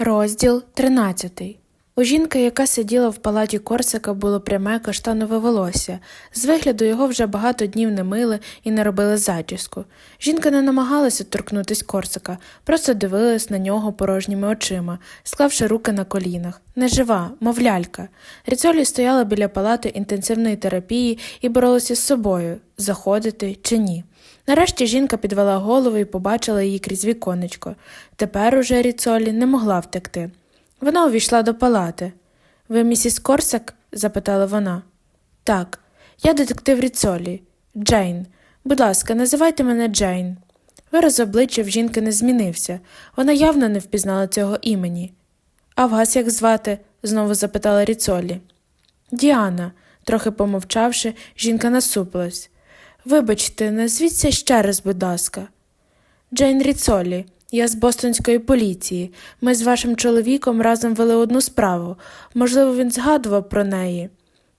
Розділ 13 У жінки, яка сиділа в палаті Корсика, було пряме каштанове волосся. З вигляду його вже багато днів не мили і не робили зачіску. Жінка не намагалася торкнутись Корсика, просто дивилась на нього порожніми очима, склавши руки на колінах. Нежива, мов лялька. Ріцолі стояла біля палати інтенсивної терапії і боролася з собою заходити чи ні. Нарешті жінка підвела голову і побачила її крізь віконечко. Тепер уже Ріцолі не могла втекти. Вона увійшла до палати. Ви місіс Корсак? запитала вона. Так, я детектив Ріцолі. Джейн. Будь ласка, називайте мене Джейн. Вираз обличчя в жінки не змінився. Вона явно не впізнала цього імені. А вас як звати? знову запитала Ріцолі. Діана, трохи помовчавши, жінка насупилась. Вибачте, назвіться ще раз, будь ласка. Джейн Ріцолі, я з Бостонської поліції. Ми з вашим чоловіком разом вели одну справу. Можливо, він згадував про неї.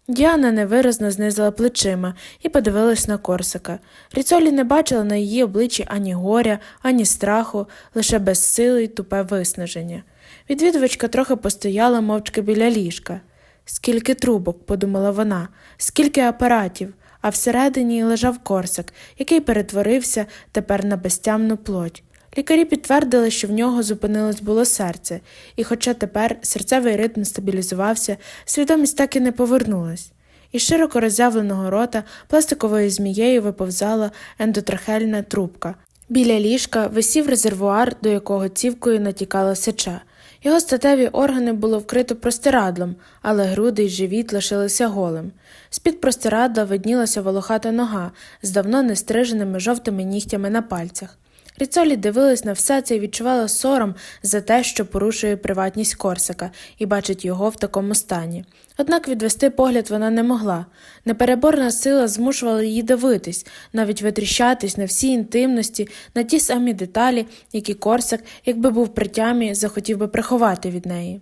Діана невиразно знизила плечима і подивилась на Корсика. Ріцолі не бачила на її обличчі ані горя, ані страху, лише безсили й тупе виснаження. Відвідувачка трохи постояла мовчки біля ліжка. Скільки трубок, подумала вона, скільки апаратів, а всередині лежав корсик, який перетворився тепер на безтямну плоть. Лікарі підтвердили, що в нього зупинилось було серце, і хоча тепер серцевий ритм стабілізувався, свідомість так і не повернулась. Із широко роззявленого рота пластиковою змією виповзала ендотрахельна трубка. Біля ліжка висів резервуар, до якого цівкою натікала сеча. Його статеві органи було вкрито простирадлом, але груди й живіт лишилися голим. З-під простирадла виднілася волохата нога з давно нестриженими жовтими нігтями на пальцях. Ріцолі дивилась на все це і відчувала сором за те, що порушує приватність Корсика і бачить його в такому стані. Однак відвести погляд вона не могла. Непереборна сила змушувала її дивитись, навіть витріщатись на всі інтимності, на ті самі деталі, які Корсак, якби був при тямі, захотів би приховати від неї.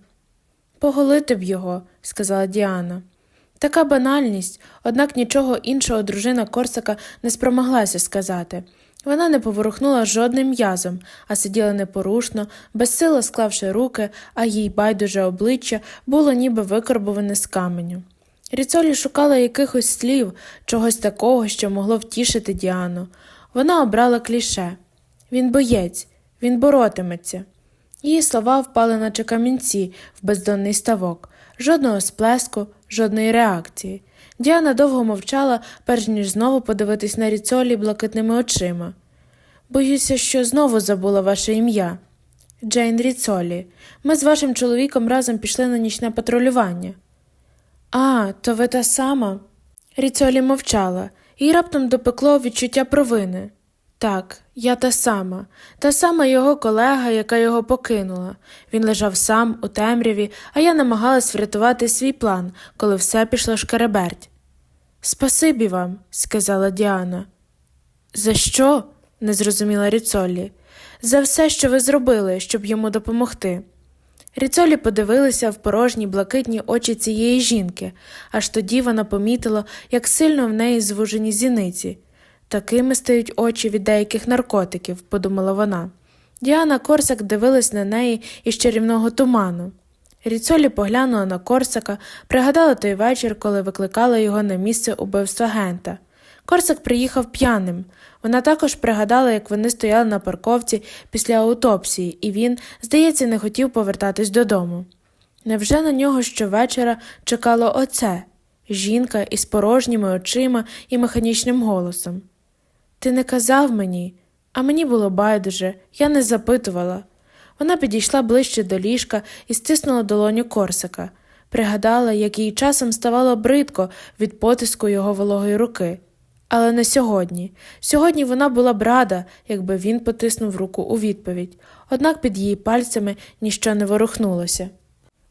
Поголити б його, сказала Діана. Така банальність, однак нічого іншого дружина Корсака не спромоглася сказати. Вона не поворухнула жодним м'язом, а сиділа непорушно, безсило склавши руки, а їй байдуже обличчя було ніби викорбоване з каменю. Ріцолі шукала якихось слів, чогось такого, що могло втішити Діану. Вона обрала кліше він боєць, він боротиметься. Її слова впали, наче камінці в бездонний ставок, жодного сплеску, жодної реакції. Діана довго мовчала, перш ніж знову подивитись на ріцолі блакитними очима. Боюся, що знову забула ваше ім'я. Джейн Ріцолі. Ми з вашим чоловіком разом пішли на нічне патрулювання. А, то ви та сама. Ріцолі мовчала, їй раптом допекло відчуття провини. Так, я та сама, та сама його колега, яка його покинула. Він лежав сам у темряві, а я намагалась врятувати свій план, коли все пішло шкереберть. Спасибі вам, сказала Діана. За що? не зрозуміла Ріцолі. За все, що ви зробили, щоб йому допомогти. Ріцолі подивилися в порожні блакитні очі цієї жінки, аж тоді вона помітила, як сильно в неї звужені зіниці. Такими стають очі від деяких наркотиків, подумала вона. Діана Корсак дивилась на неї із чарівного туману. Ріцолі поглянула на Корсака, пригадала той вечір, коли викликала його на місце убивства Гента. Корсак приїхав п'яним. Вона також пригадала, як вони стояли на парковці після аутопсії, і він, здається, не хотів повертатись додому. Невже на нього щовечора чекало оце жінка із порожніми очима і механічним голосом? Ти не казав мені, а мені було байдуже, я не запитувала. Вона підійшла ближче до ліжка і стиснула долоню Корсака, пригадала, як їй часом ставало бридко від потиску його вологої руки. Але не сьогодні. Сьогодні вона була б рада, якби він потиснув руку у відповідь, однак під її пальцями ніщо не ворухнулося.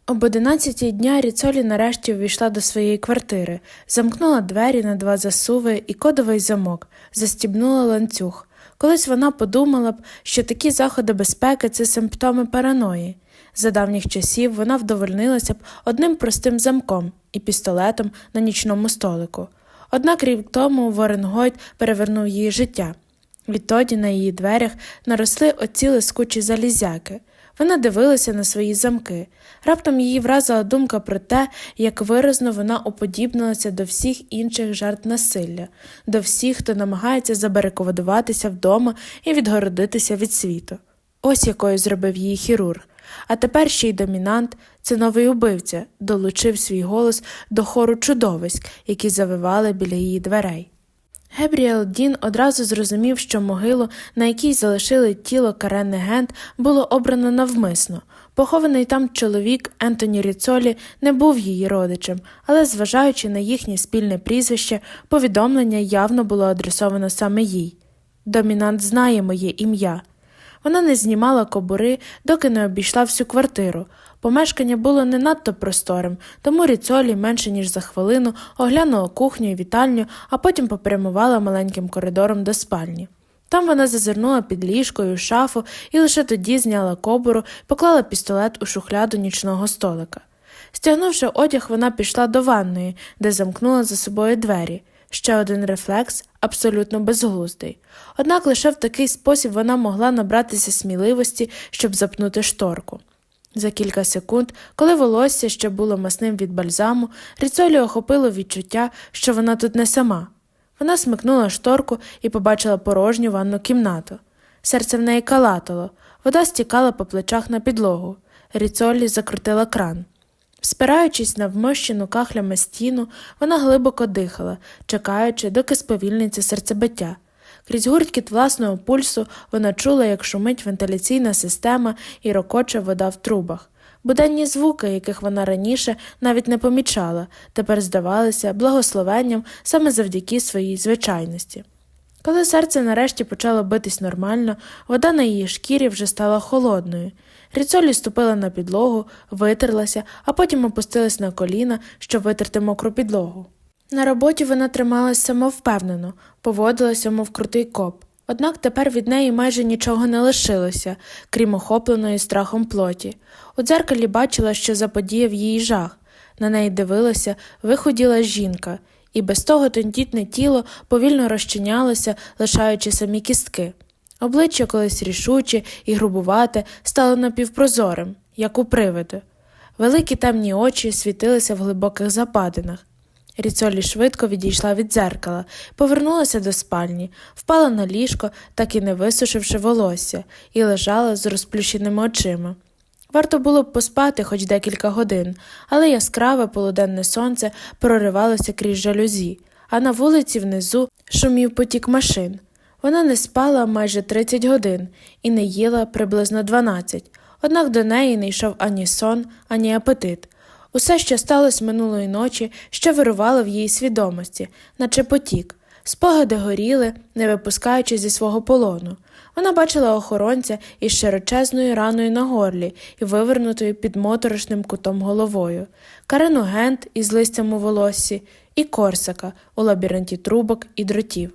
Об одинадцятій дня Ріцолі нарешті увійшла до своєї квартири, замкнула двері на два засуви і кодовий замок, застібнула ланцюг. Колись вона подумала б, що такі заходи безпеки це симптоми параної. За давніх часів вона вдовольнилася б одним простим замком і пістолетом на нічному столику. Однак рік тому Воренгойт перевернув її життя. Відтоді на її дверях наросли оці лискучі залізяки. Вона дивилася на свої замки. Раптом її вразила думка про те, як виразно вона уподібнилася до всіх інших жертв насилля, до всіх, хто намагається забарикадуватися вдома і відгородитися від світу. Ось якою зробив її хірург. А тепер ще й домінант, це новий убивця, долучив свій голос до хору чудовиськ, які завивали біля її дверей. Гебріел Дін одразу зрозумів, що могилу, на якій залишили тіло Карени Гент, було обрано навмисно. Похований там чоловік Ентоні Ріцолі не був її родичем, але, зважаючи на їхнє спільне прізвище, повідомлення явно було адресовано саме їй. Домінант знає моє ім'я. Вона не знімала кобури, доки не обійшла всю квартиру. Помешкання було не надто просторим, тому Ріцолі менше ніж за хвилину оглянула кухню і вітальню, а потім попрямувала маленьким коридором до спальні. Там вона зазирнула під ліжкою шафу і лише тоді зняла кобуру, поклала пістолет у шухляду нічного столика. Стягнувши одяг, вона пішла до ванної, де замкнула за собою двері. Ще один рефлекс, абсолютно безглуздий. Однак лише в такий спосіб вона могла набратися сміливості, щоб запнути шторку. За кілька секунд, коли волосся ще було масним від бальзаму, Ріцолі охопило відчуття, що вона тут не сама. Вона смикнула шторку і побачила порожню ванну кімнату. Серце в неї калатало, вода стікала по плечах на підлогу. Ріцолі закрутила кран. Спираючись на вмощену кахлями стіну, вона глибоко дихала, чекаючи, доки сповільниться серцебиття. Крізь гурткіт власного пульсу вона чула, як шумить вентиляційна система і рокоче вода в трубах. Буденні звуки, яких вона раніше навіть не помічала, тепер здавалися благословенням саме завдяки своїй звичайності. Коли серце нарешті почало битись нормально, вода на її шкірі вже стала холодною. Ріцолі ступила на підлогу, витерлася, а потім опустилась на коліна, щоб витерти мокру підлогу. На роботі вона трималась самовпевнено, поводилася, мов крутий коп. Однак тепер від неї майже нічого не лишилося, крім охопленої страхом плоті. У дзеркалі бачила, що заподіяв її жах. На неї дивилася, виходіла жінка, і без того тендітне тіло повільно розчинялося, лишаючи самі кістки. Обличчя колись рішуче і грубувате стало напівпрозорим, як у привиду. Великі темні очі світилися в глибоких западинах. Ріцолі швидко відійшла від дзеркала, повернулася до спальні, впала на ліжко, так і не висушивши волосся, і лежала з розплющеними очима. Варто було б поспати хоч декілька годин, але яскраве полуденне сонце проривалося крізь жалюзі, а на вулиці внизу шумів потік машин. Вона не спала майже 30 годин і не їла приблизно 12, однак до неї не йшов ані сон, ані апетит. Усе, що сталося минулої ночі, ще вирувало в її свідомості, наче потік. Спогади горіли, не випускаючи зі свого полону. Вона бачила охоронця із широчезною раною на горлі і вивернутою під моторошним кутом головою, Карену Гент із листям у волоссі, і Корсака у лабіринті трубок і дротів.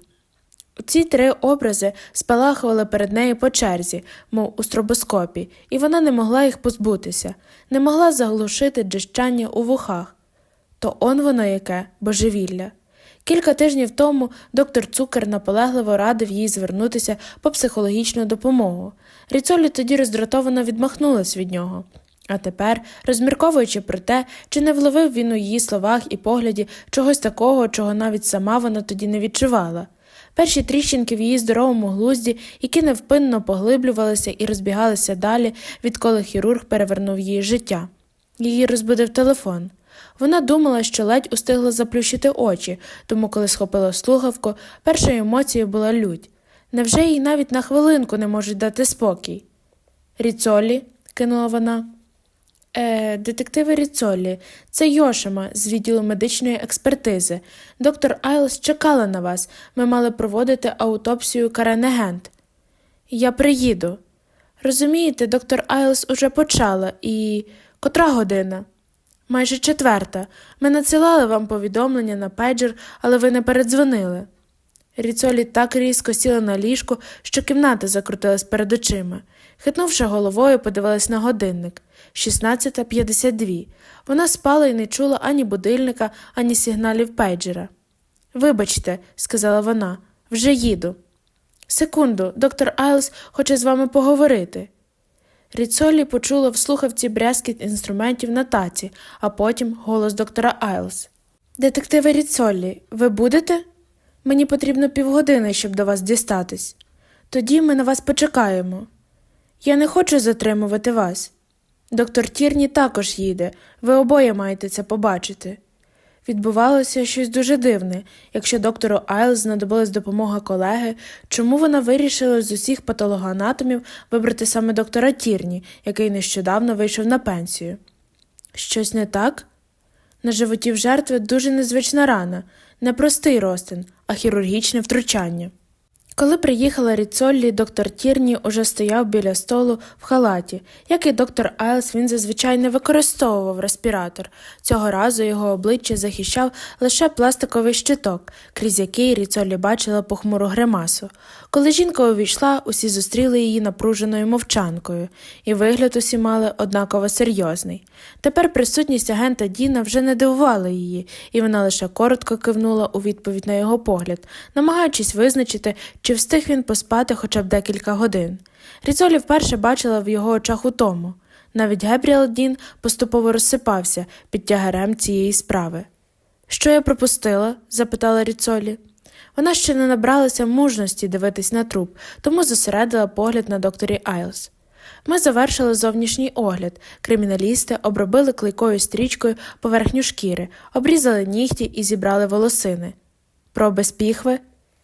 Ці три образи спалахували перед нею по черзі, мов у стробоскопі, і вона не могла їх позбутися, не могла заглушити джищання у вухах. То он воно яке божевілля. Кілька тижнів тому доктор Цукер наполегливо радив їй звернутися по психологічну допомогу. Ріцолі тоді роздратовано відмахнулась від нього. А тепер, розмірковуючи про те, чи не вловив він у її словах і погляді чогось такого, чого навіть сама вона тоді не відчувала. Перші тріщинки в її здоровому глузді, які невпинно поглиблювалися і розбігалися далі, відколи хірург перевернув її життя. Її розбудив телефон. Вона думала, що ледь устигла заплющити очі, тому, коли схопила слухавку, першою емоцією була лють. Невже їй навіть на хвилинку не можуть дати спокій? Ріцолі, кинула вона. Е, детективи Ріцолі, це Йошима з відділу медичної експертизи. Доктор Айлс чекала на вас. Ми мали проводити аутопсію Карене Гент. Я приїду. Розумієте, доктор Айлс уже почала і. Котра година? Майже четверта. Ми надсилали вам повідомлення на пейджер, але ви не передзвонили. Ріцолі так різко сіла на ліжку, що кімната закрутилась перед очима. Хитнувши головою, подивилась на годинник 16.52. Вона спала і не чула ані будильника, ані сигналів пейджера. Вибачте, сказала вона, вже їду. Секунду, доктор Айлс хоче з вами поговорити. Ріцолі почула в слухавці брязкіт інструментів на таці, а потім голос доктора Айлс. Детективе Ріцолі, ви будете? Мені потрібно півгодини, щоб до вас дістатись. Тоді ми на вас почекаємо. Я не хочу затримувати вас. Доктор Тірні також їде, ви обоє маєте це побачити. Відбувалося щось дуже дивне. Якщо доктору Айл знадобилась допомога колеги, чому вона вирішила з усіх патологоанатомів вибрати саме доктора Тірні, який нещодавно вийшов на пенсію? Щось не так? На животі в жертви дуже незвична рана, не простий розтин, а хірургічне втручання. Коли приїхала Ріцоллі, доктор Тірні уже стояв біля столу в халаті. Як і доктор Айлс, він зазвичай не використовував респіратор. Цього разу його обличчя захищав лише пластиковий щиток, крізь який Ріцоллі бачила похмуру гримасу. Коли жінка увійшла, усі зустріли її напруженою мовчанкою, і вигляд усі мали однаково серйозний. Тепер присутність агента Діна вже не дивувала її, і вона лише коротко кивнула у відповідь на його погляд, намагаючись визначити, чи встиг він поспати хоча б декілька годин. Ріцолі вперше бачила в його очах утому. Навіть Гебріел Дін поступово розсипався під тягарем цієї справи. Що я пропустила? запитала Ріцолі. Вона ще не набралася мужності дивитись на труп, тому зосередила погляд на докторі Айлс. Ми завершили зовнішній огляд. Криміналісти обробили клейкою стрічкою поверхню шкіри, обрізали нігті і зібрали волосини. Про безпіхви?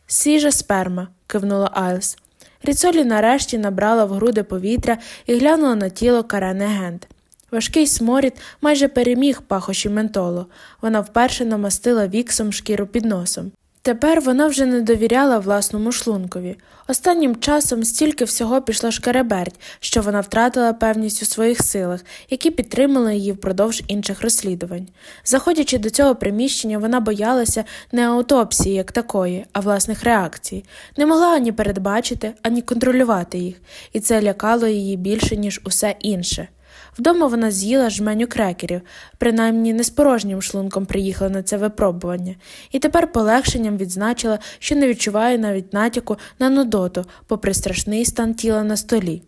Свіжа сперма, кивнула Айлс. Ріцолі нарешті набрала в груди повітря і глянула на тіло Карени Гент. Важкий сморід майже переміг пахощі ментолу. Вона вперше намастила віксом шкіру під носом. Тепер вона вже не довіряла власному шлункові. Останнім часом стільки всього пішло шкереберть, що вона втратила певність у своїх силах, які підтримали її впродовж інших розслідувань. Заходячи до цього приміщення, вона боялася не аутопсії як такої, а власних реакцій, не могла ані передбачити, ані контролювати їх, і це лякало її більше, ніж усе інше. Вдома вона з'їла жменю крекерів, принаймні не з порожнім шлунком приїхала на це випробування, і тепер полегшенням відзначила, що не відчуває навіть натяку на нудоту, попри страшний стан тіла на столі.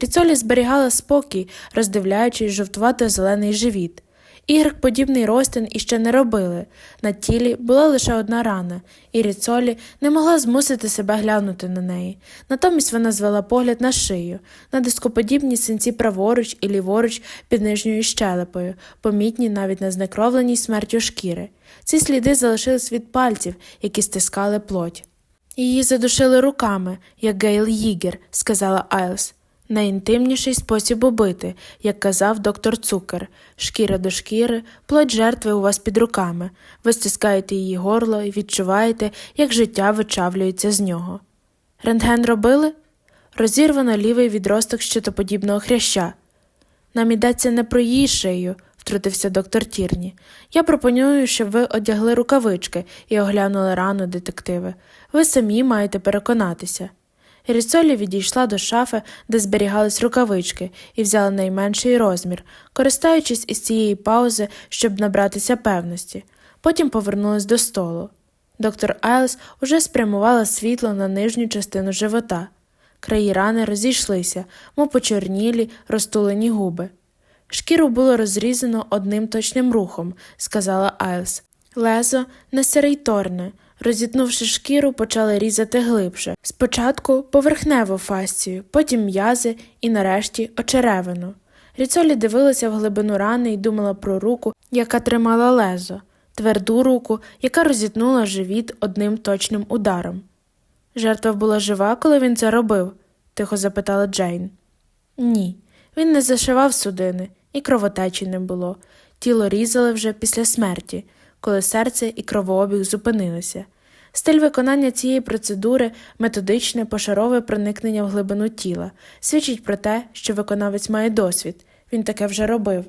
Ріцолі зберігала спокій, роздивляючись жовтувато зелений живіт. Ігрик подібний розтин іще не робили. На тілі була лише одна рана, і Ріцолі не могла змусити себе глянути на неї. Натомість вона звела погляд на шию, на дископодібні синці праворуч і ліворуч під нижньою щелепою, помітні навіть на знекровленій смертю шкіри. Ці сліди залишились від пальців, які стискали плоть. Її задушили руками, як Гейл Їгер, сказала Айлс. Найінтимніший спосіб убити, як казав доктор Цукер, шкіра до шкіри, плоть жертви у вас під руками. Ви стискаєте її горло і відчуваєте, як життя вичавлюється з нього. Рентген робили? Розірвано лівий відросток щитоподібного хряща. Нам йдеться не про її шию, втрутився доктор Тірні. Я пропоную, щоб ви одягли рукавички і оглянули рану детективи. Ви самі маєте переконатися. Ріцолі відійшла до шафи, де зберігались рукавички, і взяла найменший розмір, користуючись із цієї паузи, щоб набратися певності. Потім повернулась до столу. Доктор Айлс уже спрямувала світло на нижню частину живота. Краї рани розійшлися, мов почорнілі, розтулені губи. Шкіру було розрізано одним точним рухом, сказала Айлс. Лезо не серейторне. Розітнувши шкіру, почали різати глибше. Спочатку поверхневу фасцію, потім м'язи і нарешті очеревину. Ріцолі дивилася в глибину рани і думала про руку, яка тримала лезо, тверду руку, яка розітнула живіт одним точним ударом. Жертва була жива, коли він це робив? тихо запитала Джейн. Ні, він не зашивав судини, і кровотечі не було. Тіло різали вже після смерті коли серце і кровообіг зупинилися. Стиль виконання цієї процедури методичне пошарове проникнення в глибину тіла, свідчить про те, що виконавець має досвід, він таке вже робив.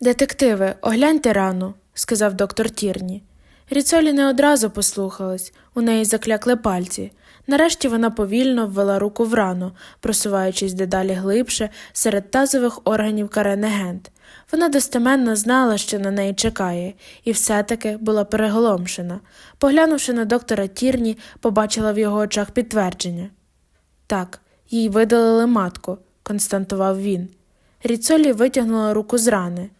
Детективи, огляньте рану, сказав доктор Тірні. Ріцолі не одразу послухалась, у неї заклякли пальці. Нарешті вона повільно ввела руку в рану, просуваючись дедалі глибше серед тазових органів Карени Гент. Вона достеменно знала, що на неї чекає, і все-таки була переголомшена. Поглянувши на доктора Тірні, побачила в його очах підтвердження. Так, їй видалили матку, константував він. Ріцолі витягнула руку з рани.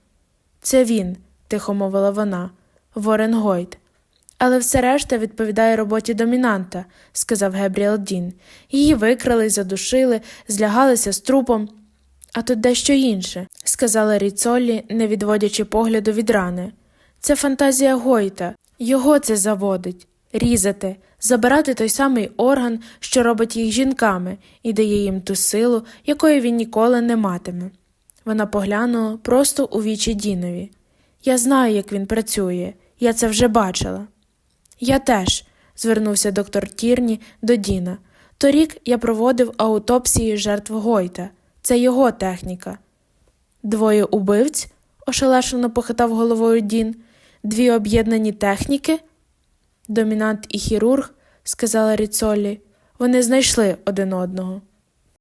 Це він, тихо мовила вона, Ворен Гойт. Але все решта відповідає роботі домінанта, сказав Гебріел Дін. Її викрали, задушили, злягалися з трупом. А тут дещо інше, сказала Ріцолі, не відводячи погляду від рани. Це фантазія Гойта. Його це заводить різати, забирати той самий орган, що робить їх жінками, і дає їм ту силу, якої він ніколи не матиме. Вона поглянула просто у вічі Дінові. Я знаю, як він працює, я це вже бачила. Я теж, звернувся доктор Тірні до Діна. Торік я проводив аутопсії жертв Гойта. Це його техніка. Двоє убивць? ошелешено похитав головою Дін. Дві об'єднані техніки? Домінант і хірург, сказала Ріцолі, вони знайшли один одного.